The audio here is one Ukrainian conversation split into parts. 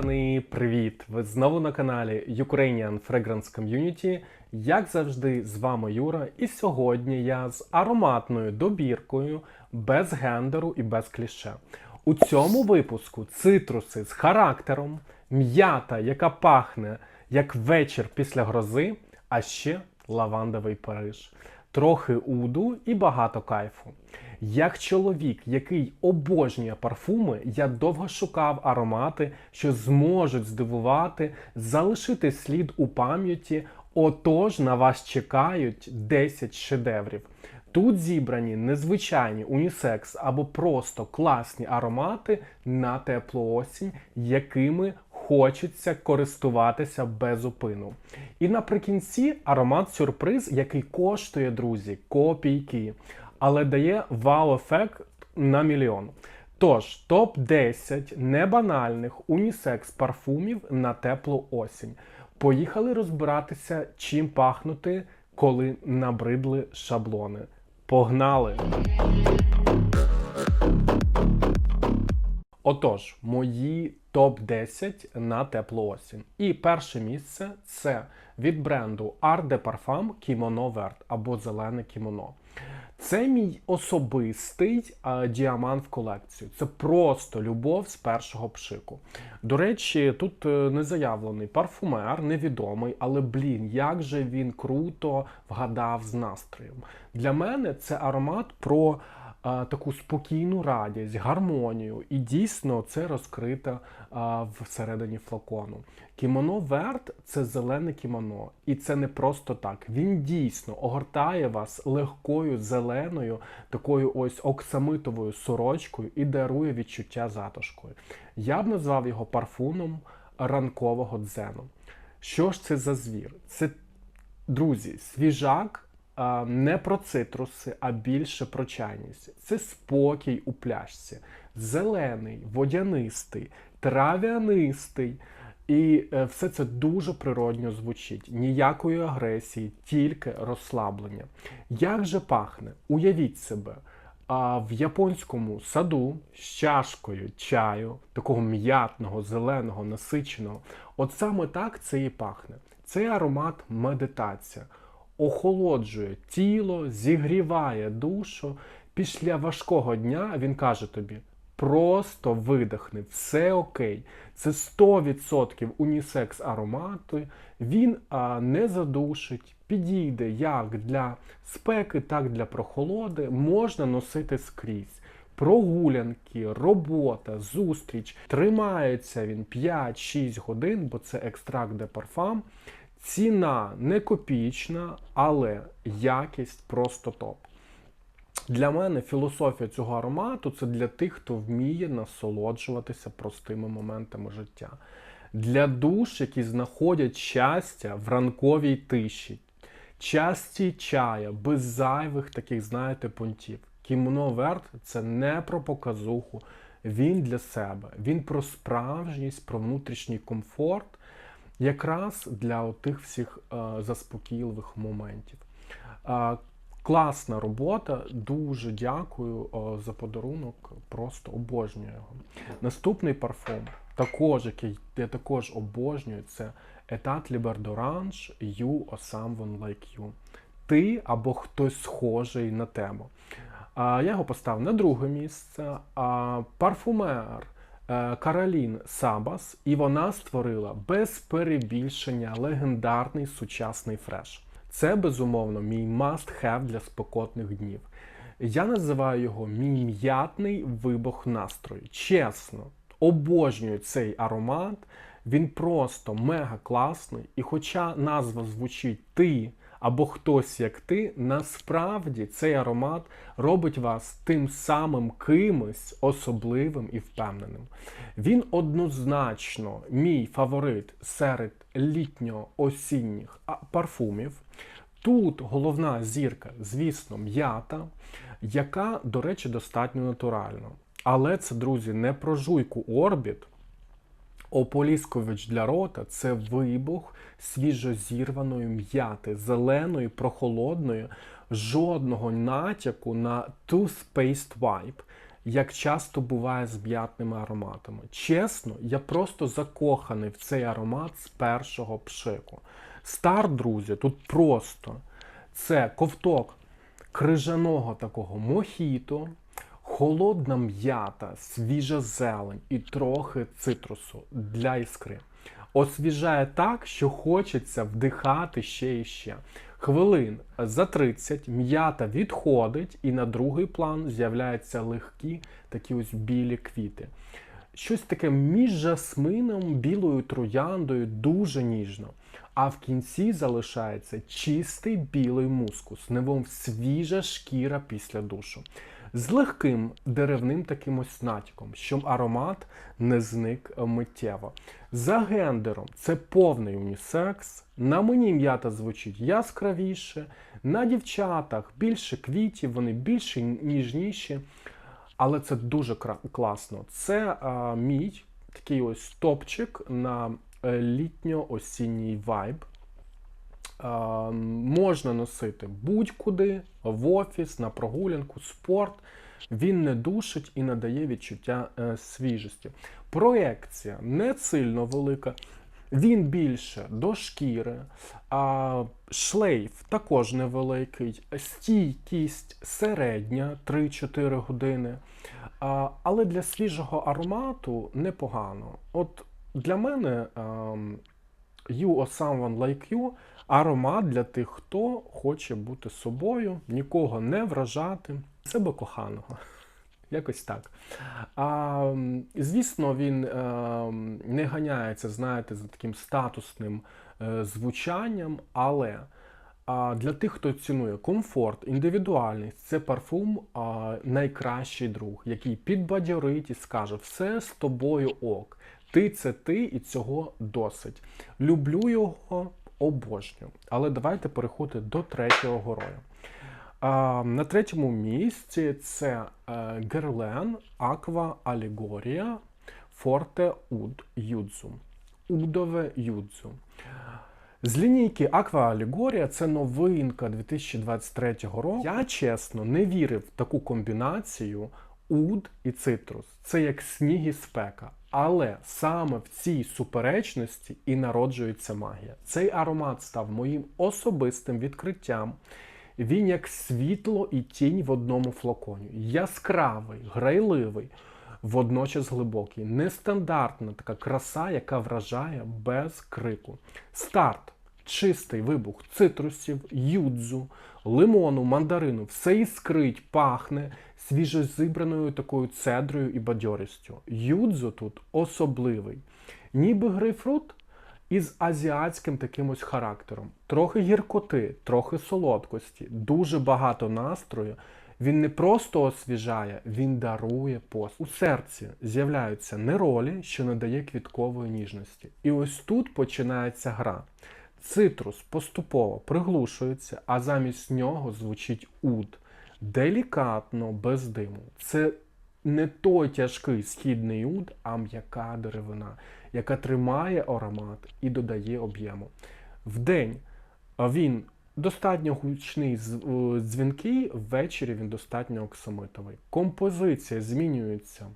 закоханий, привіт! Ви знову на каналі Ukrainian Fragrance Community. Як завжди, з вами Юра, і сьогодні я з ароматною добіркою без гендеру і без кліше. У цьому випуску цитруси з характером, м'ята, яка пахне як вечір після грози, а ще лавандовий Париж. Трохи уду і багато кайфу. Як чоловік, який обожнює парфуми, я довго шукав аромати, що зможуть здивувати, залишити слід у пам'яті. Отож на вас чекають 10 шедеврів. Тут зібрані незвичайні унісекс або просто класні аромати на теплу осінь, якими хочеться користуватися без упину. І наприкінці аромат сюрприз, який коштує, друзі, копійки, але дає вау-ефект на мільйон. Тож, топ-10 небанальних унісекс парфумів на теплу осінь. Поїхали розбиратися, чим пахнути, коли набридли шаблони. Погнали! Отож, мої топ-10 на теплу осінь. І перше місце це від бренду Art de Parfum Kimono Vert або Зелене кімоно. Це мій особистий а, діамант в колекцію. Це просто любов з першого пшику. До речі, тут е, не заявлений парфумер, невідомий, але блін, як же він круто вгадав з настроєм. Для мене це аромат про а, таку спокійну радість, гармонію, і дійсно це розкрите а, всередині флакону. Кімоно Верт це зелене кімоно, і це не просто так. Він дійсно огортає вас легкою зеленою, такою ось оксамитовою сорочкою і дарує відчуття затишкою. Я б назвав його парфумом ранкового дзену. Що ж це за звір? Це, друзі, свіжак не про цитруси, а більше про чайність. Це спокій у пляшці, зелений, водянистий, трав'янистий. І е, все це дуже природньо звучить. Ніякої агресії, тільки розслаблення. Як же пахне? Уявіть себе в японському саду з чашкою чаю, такого м'ятного, зеленого, насиченого. От саме так це і пахне. Цей аромат медитація. Охолоджує тіло, зігріває душу. Після важкого дня він каже тобі: просто видихни, все окей. Це 100% унісекс аромату. Він а, не задушить, підійде як для спеки, так і для прохолоди. Можна носити скрізь. Прогулянки, робота, зустріч. Тримається він 5-6 годин, бо це екстракт де парфам. Ціна не копійчна, але якість просто топ. Для мене філософія цього аромату це для тих, хто вміє насолоджуватися простими моментами життя. Для душ, які знаходять щастя в ранковій тиші, часті чая, без зайвих таких, знаєте, понтів. Кімно Верт це не про показуху, він для себе, він про справжність, про внутрішній комфорт, якраз для тих всіх е, заспокійливих моментів. Е, Класна робота, дуже дякую о, за подарунок. Просто обожнюю його. Наступний парфум, також, який я також обожнюю, це Liber d'Orange You or Someone Like You. Ти або хтось схожий на. А, Я його поставив на друге місце. Парфумер е, Каролін Сабас, і вона створила без перебільшення легендарний сучасний фреш. Це, безумовно, мій must-have для спекотних днів. Я називаю його мій м'ятний вибух настрою. Чесно, обожнюю цей аромат. Він просто мега класний. І хоча назва звучить ти або хтось як ти, насправді цей аромат робить вас тим самим кимось особливим і впевненим. Він однозначно мій фаворит серед літньо-осінніх парфумів. Тут головна зірка, звісно, м'ята, яка, до речі, достатньо натуральна. Але це, друзі, не про жуйку Орбіт. Ополіскович для рота це вибух свіжозірваної м'яти, зеленої, прохолодної, жодного натяку на toothpaste vibe. як часто буває з м'ятними ароматами. Чесно, я просто закоханий в цей аромат з першого пшику. Стар, друзі, тут просто це ковток крижаного такого мохіто, холодна м'ята, свіжа зелень і трохи цитрусу для іскри. Освіжає так, що хочеться вдихати ще і ще. Хвилин за 30 м'ята відходить, і на другий план з'являються легкі такі ось білі квіти. Щось таке між жасмином, білою трояндою, дуже ніжно. А в кінці залишається чистий білий мускус, невом свіжа шкіра після душу. З легким деревним таким ось натяком, щоб аромат не зник миттєво. За гендером це повний унісекс. На мені м'ята звучить яскравіше, на дівчатах більше квітів, вони більше ніжніші. Але це дуже класно. Це а, мій такий ось топчик на е, літньо-осінній вайб. Можна носити будь-куди, в офіс, на прогулянку, спорт. Він не душить і надає відчуття е, свіжості. Проекція не сильно велика. Він більше до шкіри, а шлейф також невеликий, стійкість середня 3-4 години. Але для свіжого аромату непогано. От для мене ем, You or Someone Like You аромат для тих, хто хоче бути собою, нікого не вражати, себе коханого. Якось так. А, звісно, він е, не ганяється, знаєте, за таким статусним е, звучанням, але а, для тих, хто цінує комфорт, індивідуальність, це парфум а, найкращий друг, який підбадьорить і скаже: все з тобою ок. Ти це ти, і цього досить. Люблю його, обожнюю. Але давайте переходити до третього героя. А, на третьому місці це е, Герлен Аква Алегорія Форте Уд Юдзу. Удове Юдзу. З лінійки Aqua Allegoria це новинка 2023 року. Я чесно не вірив в таку комбінацію уд і цитрус. Це як сніг і спека. Але саме в цій суперечності і народжується магія. Цей аромат став моїм особистим відкриттям. Він як світло і тінь в одному флаконі. Яскравий, грайливий, водночас глибокий. Нестандартна така краса, яка вражає без крику. Старт. Чистий вибух цитрусів, юдзу, лимону, мандарину. Все іскрить, пахне свіжозібраною такою цедрою і бадьорістю. Юдзу тут особливий. Ніби грейпфрут із азіатським таким ось характером. Трохи гіркоти, трохи солодкості, дуже багато настрою. Він не просто освіжає, він дарує пост. У серці з'являються неролі, що надає квіткової ніжності. І ось тут починається гра. Цитрус поступово приглушується, а замість нього звучить уд. Делікатно, без диму. Це не той тяжкий східний уд, а м'яка деревина, яка тримає аромат і додає об'єму. Вдень він достатньо гучний е, дзвінкий, ввечері він достатньо оксамитовий. Композиція змінюється,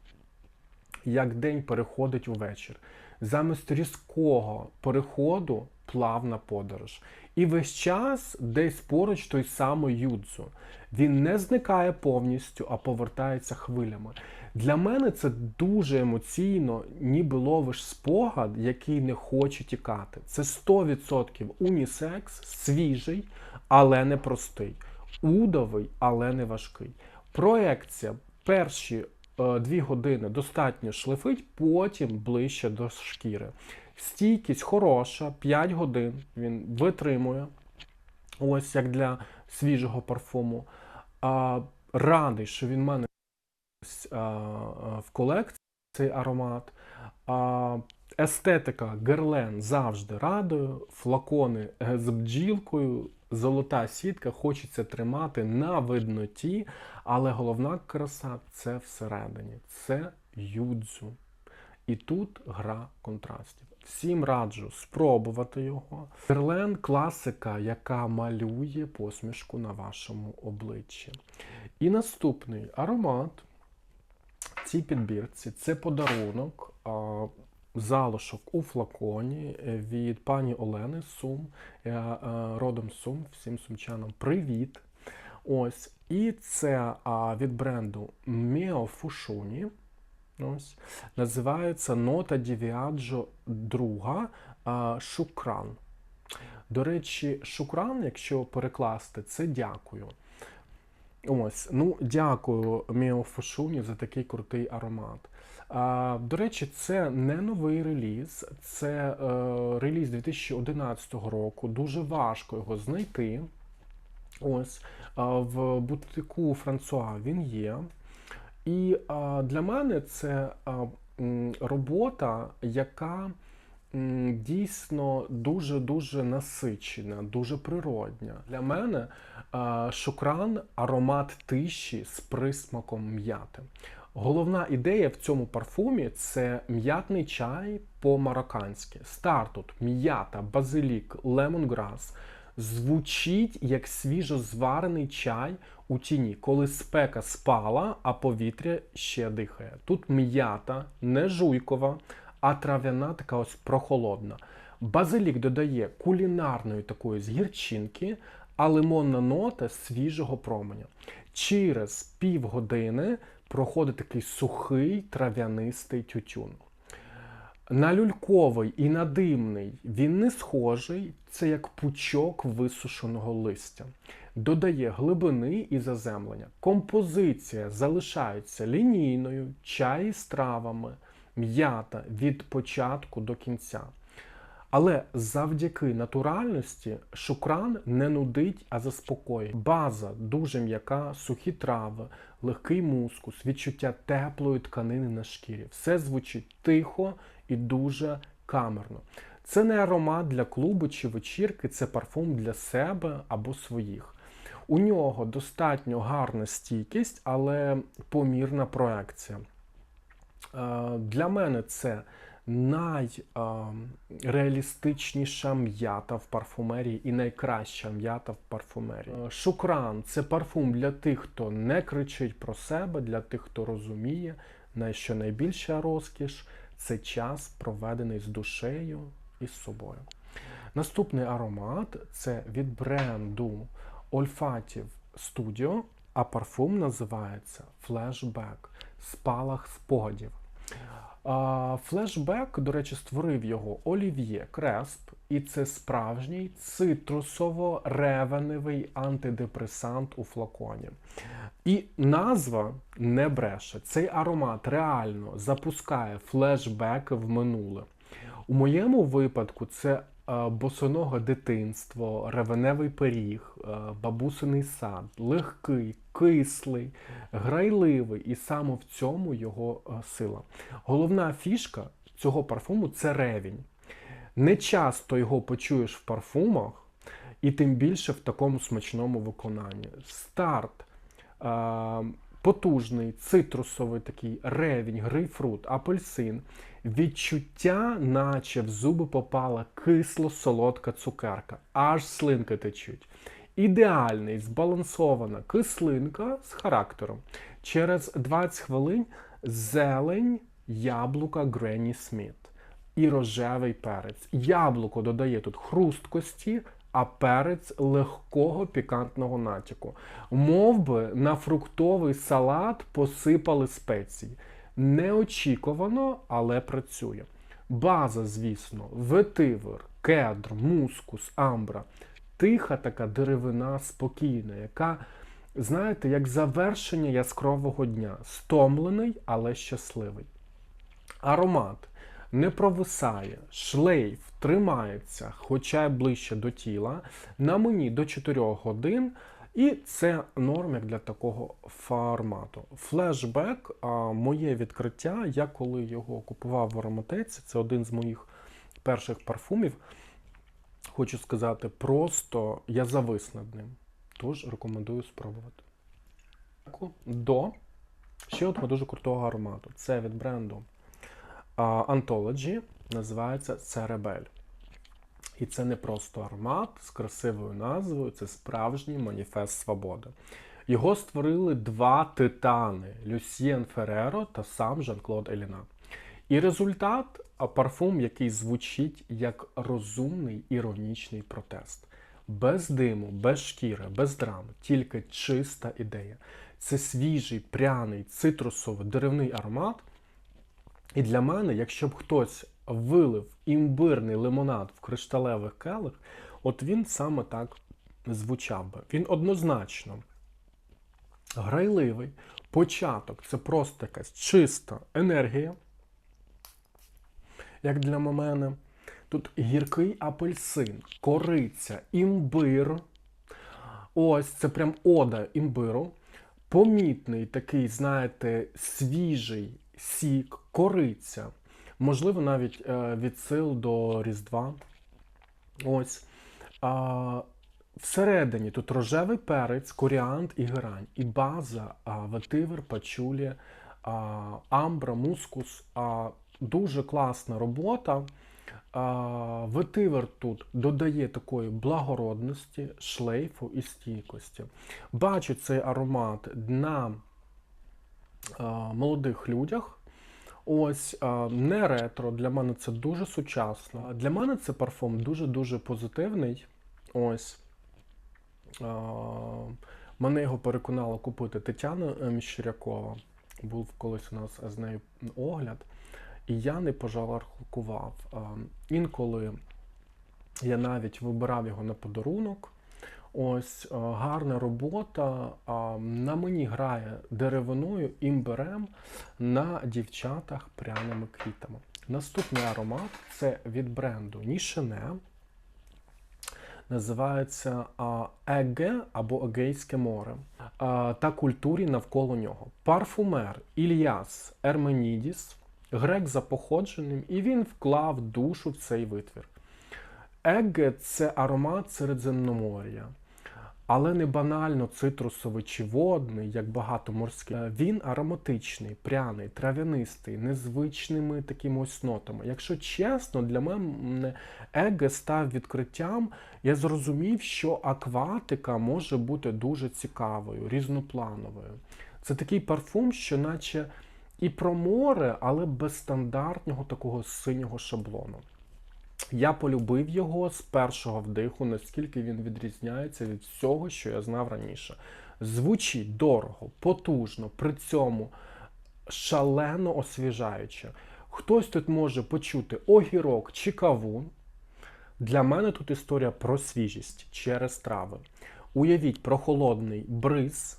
як день переходить у вечір. Замість різкого переходу плавна подорож. І весь час десь поруч той самий юдзу. Він не зникає повністю, а повертається хвилями. Для мене це дуже емоційно, ніби ловиш спогад, який не хоче тікати. Це 100% унісекс, свіжий, але не простий, удовий, але не важкий. Проекція перші е, дві години достатньо шлифить, потім ближче до шкіри. Стійкість хороша, 5 годин він витримує. Ось як для свіжого парфуму. А, радий, що він в мене а, в колекції цей аромат. Естетика Герлен завжди радує. Флакони е, з бджілкою, золота сітка, хочеться тримати на видноті, але головна краса це всередині. Це юдзу. І тут гра контрастів. Всім раджу спробувати його. Герлен класика, яка малює посмішку на вашому обличчі. І наступний аромат цій підбірці це подарунок, залишок у флаконі е, від пані Олени Сум. Я е, родом Сум, всім сумчанам привіт. Ось. І це від бренду Mio Fushuni. Ось. Називається Нота Дівіаджо друга Шукран. До речі, шукран, якщо перекласти, це дякую. Ось, ну дякую Міо Фушуні за такий крутий аромат. А, до речі, це не новий реліз, це е, реліз 2011 року. Дуже важко його знайти. Ось в бутику Франсуа він є. І а, для мене це а, робота, яка дійсно дуже-дуже насичена, дуже природня. Для мене шукран аромат тиші з присмаком м'яти. Головна ідея в цьому парфумі це м'ятний чай по-марокканськи. Стар тут м'ята, базилік, лемонграс. Звучить як свіжо зварений чай у тіні, коли спека спала, а повітря ще дихає. Тут м'ята, не жуйкова, а трав'яна така ось прохолодна. Базилік додає кулінарної такої згірчинки, а лимонна нота свіжого променя. Через півгодини проходить такий сухий трав'янистий тютюн. На люльковий і на димний він не схожий, це як пучок висушеного листя. Додає глибини і заземлення. Композиція залишається лінійною, чай з травами, м'ята від початку до кінця. Але завдяки натуральності шукран не нудить, а заспокоює. База дуже м'яка, сухі трави, легкий мускус, відчуття теплої тканини на шкірі. Все звучить тихо і дуже камерно. Це не аромат для клубу чи вечірки, це парфум для себе або своїх. У нього достатньо гарна стійкість, але помірна проекція. Для мене це найреалістичніша м'ята в парфумерії і найкраща м'ята в парфумерії. Е, Шукран це парфум для тих, хто не кричить про себе, для тих, хто розуміє, на що найбільша розкіш це час, проведений з душею і з собою. Наступний аромат це від бренду Olfative Studio, а парфум називається Flashback спалах спогадів. Флешбек, до речі, створив його Олів'є Кресп, і це справжній цитрусово-ревеневий антидепресант у флаконі. І назва не бреше. Цей аромат реально запускає флешбеки в минуле. У моєму випадку це е, босоноге дитинство, ревеневий пиріг, е, бабусиний сад, легкий, кислий, грайливий, і саме в цьому його е, сила. Головна фішка цього парфуму це ревінь. Не часто його почуєш в парфумах, і тим більше в такому смачному виконанні. Старт. е, Потужний, цитрусовий такий ревінь, грейпфрут, апельсин. Відчуття, наче в зуби попала кисло-солодка цукерка, аж слинки течуть. Ідеальний, збалансована кислинка з характером. Через 20 хвилин зелень яблука Гренні Сміт і рожевий перець. Яблуко додає тут хрусткості, а перець легкого пікантного натяку. Мов би на фруктовий салат посипали спеції. Неочікувано, але працює. База, звісно, ветивер, кедр, мускус, амбра. Тиха така деревина спокійна, яка, знаєте, як завершення яскравого дня. Стомлений, але щасливий. Аромат не провисає, шлейф тримається, хоча й ближче до тіла. На мені до 4 годин. І це норм як для такого формату. Флешбек, моє відкриття, я коли його купував в ароматеці, це один з моїх перших парфумів. Хочу сказати, просто я завис над ним. Тож рекомендую спробувати. До ще одного дуже крутого аромату. Це від бренду Anthology, називається Cerebel. І це не просто аромат з красивою назвою, це справжній маніфест свободи. Його створили два титани Люсьєн Фереро та сам Жан-Клод Еліна. І результат парфум, який звучить як розумний іронічний протест. Без диму, без шкіри, без драм, тільки чиста ідея. Це свіжий, пряний, цитрусовий, деревний аромат. І для мене, якщо б хтось вилив імбирний лимонад в кришталевих келих, от він саме так звучав би. Він однозначно грайливий. Початок це просто якась чиста енергія, як для мене. Тут гіркий апельсин, кориця, імбир. Ось це прям ода імбиру. Помітний такий, знаєте, свіжий сік, кориця. Можливо, навіть е, відсил до Різдва. Ось. А, всередині тут рожевий перець, коріант і герань. І база, ветивер, пачулі, амбра, мускус. Дуже класна робота. Ветивер тут додає такої благородності, шлейфу і стійкості. Бачу цей аромат на молодих людях. Ось не ретро. Для мене це дуже сучасно. Для мене це парфум дуже-дуже позитивний. Ось. Мене його переконала купити Тетяна е, Міщерякова. Був колись у нас з нею огляд. І я не пожалкував. Інколи я навіть вибирав його на подарунок. Ось гарна робота. На мені грає деревиною імберем на дівчатах пряними квітами. Наступний аромат це від бренду Нішене. Називається Еге або Егейське море та культурі навколо нього. Парфумер Ільяс Ерменідіс, грек за походженням, і він вклав душу в цей витвір. Еге це аромат Середземномор'я, але не банально цитрусовий чи водний, як багато морських. Е, Він ароматичний, пряний, трав'янистий, незвичними такими ось нотами. Якщо чесно, для мене Еге став відкриттям. Я зрозумів, що акватика може бути дуже цікавою, різноплановою. Це такий парфум, що наче і про море, але без стандартного такого синього шаблону. Я полюбив його з першого вдиху, наскільки він відрізняється від всього, що я знав раніше. Звучить дорого, потужно, при цьому шалено освіжаюче. Хтось тут може почути огірок чи кавун. Для мене тут історія про свіжість через трави. Уявіть прохолодний бриз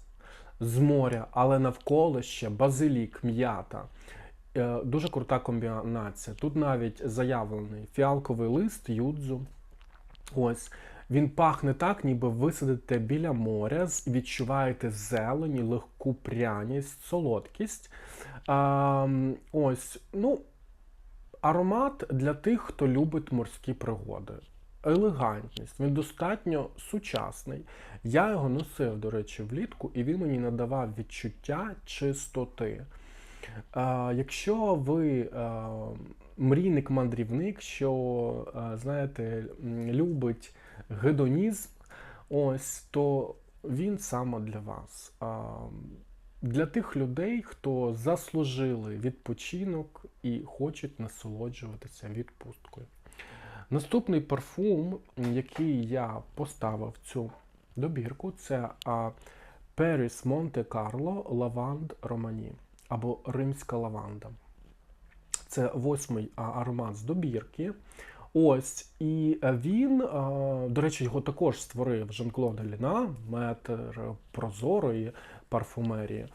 з моря, але навколо ще базилік, м'ята. Е, Дуже крута комбінація. Тут навіть заявлений фіалковий лист, юдзу. Ось. Він пахне так, ніби ви сидите біля моря, відчуваєте зелені, легку пряність, солодкість. А, ось, ну, аромат для тих, хто любить морські пригоди. Елегантність, він достатньо сучасний. Я його носив, до речі, влітку, і він мені надавав відчуття чистоти. Якщо ви мрійник-мандрівник, що, знаєте, любить гедонізм, ось, то він саме для вас. Для тих людей, хто заслужили відпочинок і хочуть насолоджуватися відпусткою. Наступний парфум, який я поставив цю добірку, це Paris Monte Carlo Lavand Romani або Римська лаванда. Це восьмий аромат з добірки. Ось, і е, він, до речі, його також створив Жан-Клод Ліна, метр прозорої парфумерії.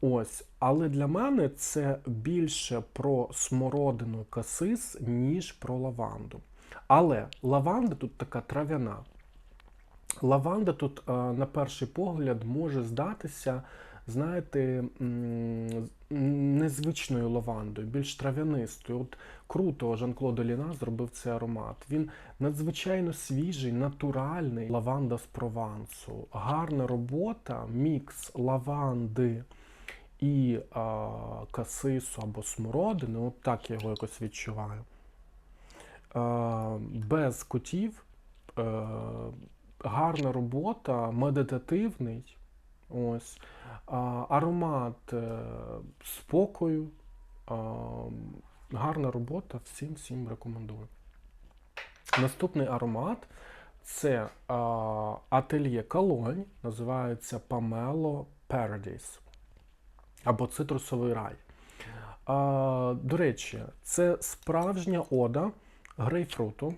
Ось, але для мене це більше про смородину касис, ніж про лаванду. Але лаванда тут така трав'яна. Лаванда тут, е, на перший погляд, може здатися, знаєте, незвичною лавандою, більш трав'янистою. От круто Жан-Клод Оліна зробив цей аромат. Він надзвичайно свіжий, натуральний лаванда з Провансу. Гарна робота, мікс лаванди і а, касису або смородини. От так я його якось відчуваю. Е, без котів. Е, гарна робота, медитативний. Ось. Аромат е, спокою. Гарна робота. Всім всім рекомендую. Наступний аромат це ательє Колонь, називається Pamelo Paradise або цитрусовий рай. А, до речі, це справжня ода грейпфруту.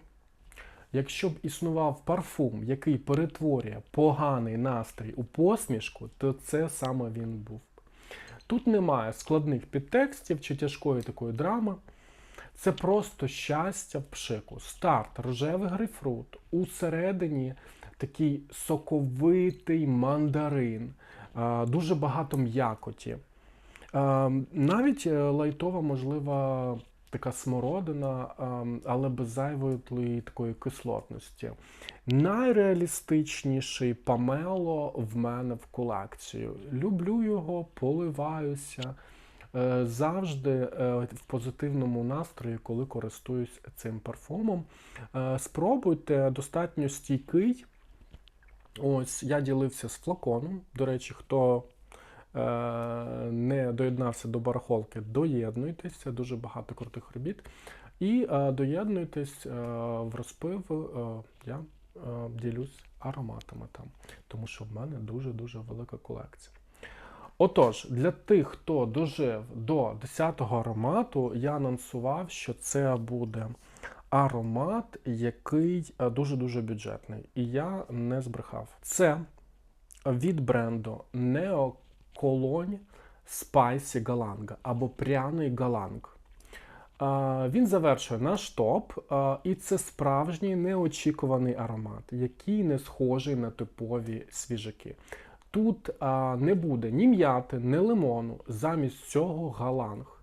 Якщо б існував парфум, який перетворює поганий настрій у посмішку, то це саме він був. Тут немає складних підтекстів чи тяжкої такої драми. Це просто щастя пшику. Старт, рожевий грейпфрут. Усередині такий соковитий мандарин, дуже багато м'якоті. Навіть е, лайтова, можлива така смородина, але без зайвої такої кислотності. Найреалістичніший памело в мене в колекцію. Люблю його, поливаюся. Е, Завжди е, в позитивному настрої, коли користуюсь цим парфумом. Е, Спробуйте достатньо стійкий. Ось я ділився з флаконом. До речі, хто не доєднався до барахолки, доєднуйтесь, це дуже багато крутих робіт. І е, доєднуйтесь е, в розпив. Е, я е, ділюсь ароматами там, тому що в мене дуже-дуже велика колекція. Отож, для тих, хто дожив до 10-го аромату, я анонсував, що це буде аромат, який е, дуже-дуже бюджетний. І я не збрехав. Це від бренду Neo Cologne Spicy Galang або пряний галанг. Він завершує наш топ, і це справжній неочікуваний аромат, який не схожий на типові свіжаки. Тут не буде ні м'яти, ні лимону, замість цього галанг.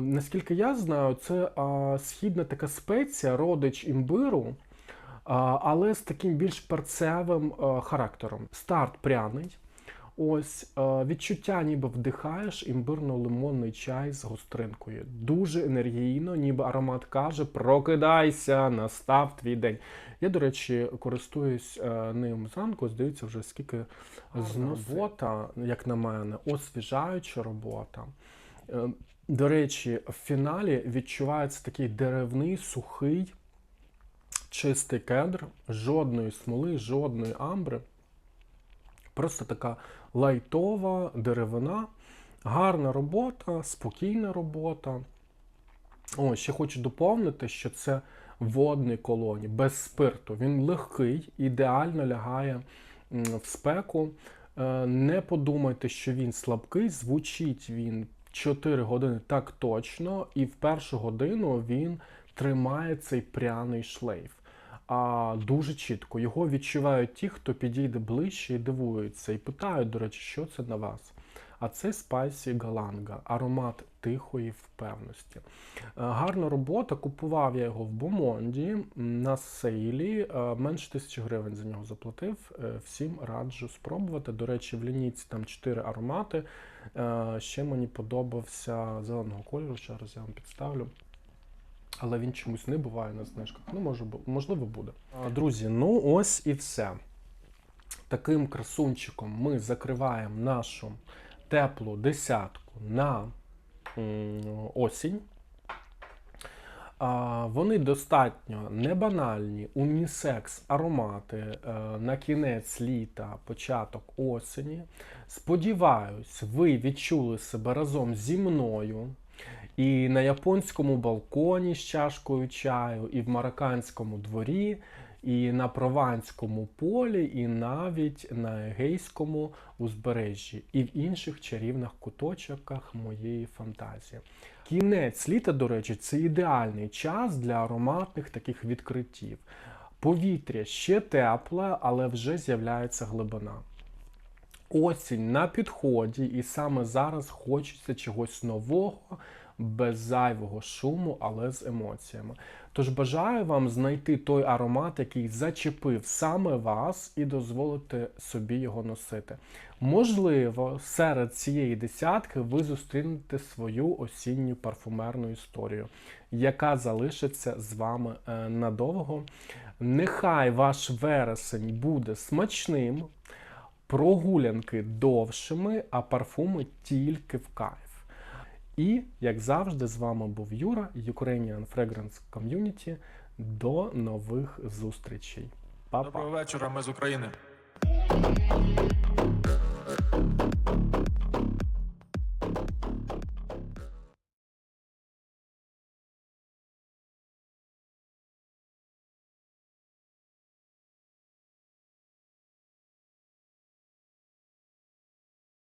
Наскільки я знаю, це східна така спеція, родич імбиру, але з таким більш перцевим характером. Старт пряний. Ось відчуття, ніби вдихаєш імбирно-лимонний чай з гостринкою. Дуже енергійно, ніби аромат каже: прокидайся, настав твій день. Я, до речі, користуюсь е, ним зранку, здається, вже скільки робота, як на мене, освіжаюча робота. Е, До речі, в фіналі відчувається такий деревний, сухий, чистий кедр, жодної смоли, жодної амбри. Просто така лайтова деревина, гарна робота, спокійна робота. О, ще хочу доповнити, що це водний колоні, без спирту. Він легкий, ідеально лягає в спеку. Е, не подумайте, що він слабкий, звучить він 4 години так точно, і в першу годину він тримає цей пряний шлейф. А дуже чітко його відчувають ті, хто підійде ближче і дивується, і питають, до речі, що це на вас. А це Spicy Галанга, аромат тихої впевності. Гарна робота. Купував я його в Бомонді на сейлі. Менше тисячі гривень за нього заплатив. Е, Всім раджу спробувати. До речі, в лінійці там 4 аромати. Ще мені подобався зеленого кольору, ще раз я вам підставлю. Але він чомусь не буває на знижках. Ну, може, можливо, буде. Друзі, ну ось і все. Таким красунчиком ми закриваємо нашу теплу десятку на осінь. Вони достатньо небанальні, унісекс аромати е, на кінець літа, початок осені. Сподіваюсь, ви відчули себе разом зі мною і на японському балконі з чашкою чаю, і в марокканському дворі, і на прованському полі, і навіть на егейському узбережжі, і в інших чарівних куточках моєї фантазії. Кінець літа, до речі, це ідеальний час для ароматних таких відкриттів. Повітря ще тепле, але вже з'являється глибина. Осінь на підході, і саме зараз хочеться чогось нового, без зайвого шуму, але з емоціями. Тож бажаю вам знайти той аромат, який зачепив саме вас, і дозволити собі його носити. Можливо, серед цієї десятки ви зустрінете свою осінню парфумерну історію, яка залишиться з вами е, надовго. Нехай ваш вересень буде смачним, прогулянки довшими, а парфуми тільки в кайф. І, як завжди, з вами був Юра, Ukrainian Fragrance Community. До нових зустрічей. Па-па. Доброго вечора, ми з України.